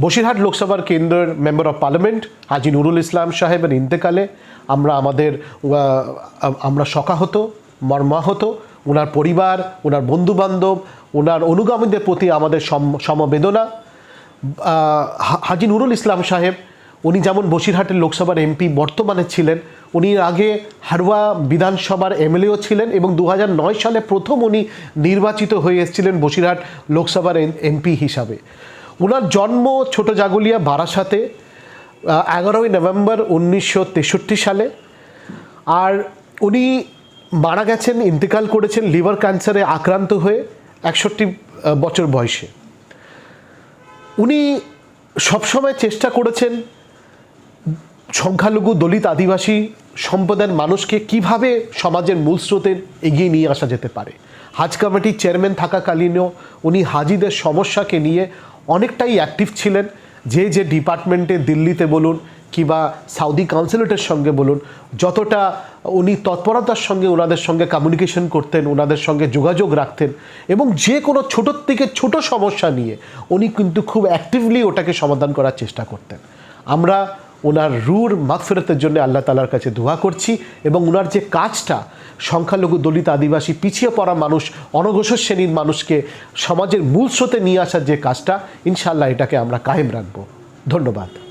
বসিরহাট লোকসভার কেন্দ্রের member of parliament, Haji Nurul Islam সাহেবের ইন্তেকালে আমরা আমাদের আমরা শকাহত, মর্মাহত ওনার পরিবার ওনার বন্ধুবান্ধব ওনার অনুগামীদের প্রতি আমাদের সম- সমবেদনা। হাজি নুরুল ইসলাম সাহেব, উনি যেমন বসিরহাটের লোকসভার এমপি বর্তমানে ছিলেন, উনি আগে হারোয়া বিধানসভার এমএলএও ছিলেন এবং দু সালে প্রথম উনি নির্বাচিত হয়ে এসেছিলেন বসিরহাট লোকসভার এমপি হিসাবে। ওনার জন্ম ছোট জাগুলিয়া বারাসাতে এগারোই নভেম্বর উনিশশো তেষট্টি সালে। আর উনি মারা গেছেন, ইন্তেকাল করেছেন লিভার ক্যান্সারে আক্রান্ত হয়ে একষট্টি বছর বয়সে। উনি সবসময় চেষ্টা করেছেন সংখ্যালঘু দলিত আদিবাসী সম্প্রদায়ের মানুষকে কীভাবে সমাজের মূল স্রোতে এগিয়ে নিয়ে আসা যেতে পারে। হাজ কমিটির চেয়ারম্যান থাকাকালীনও উনি হাজিদের সমস্যাকে নিয়ে অনেকটাই অ্যাক্টিভ ছিলেন। যে যে ডিপার্টমেন্টে দিল্লিতে বলুন কিংবা সাউদি কাউন্সিলেটের সঙ্গে বলুন, যতটা উনি তৎপরতার সঙ্গে ওনাদের সঙ্গে কমিউনিকেশন করতেন, ওনাদের সঙ্গে যোগাযোগ রাখতেন এবং যে কোনো ছোটোর থেকে ছোট সমস্যা নিয়ে উনি কিন্তু খুব অ্যাক্টিভলি ওটাকে সমাধান করার চেষ্টা করতেন। আমরা ওনার রুর মাগফেরতের জন্য আল্লাহ তালার কাছে দোয়া করছি এবং ওনার যে কাজটা সংখ্যালঘু দলিত আদিবাসী পিছিয়ে পড়া মানুষ, অনগ্রসর শ্রেণির মানুষকে সমাজের মূল স্রোতে নিয়ে আসার যে কাজটা ইনশাল্লাহ এটাকে আমরা কায়েম রাখব। ধন্যবাদ।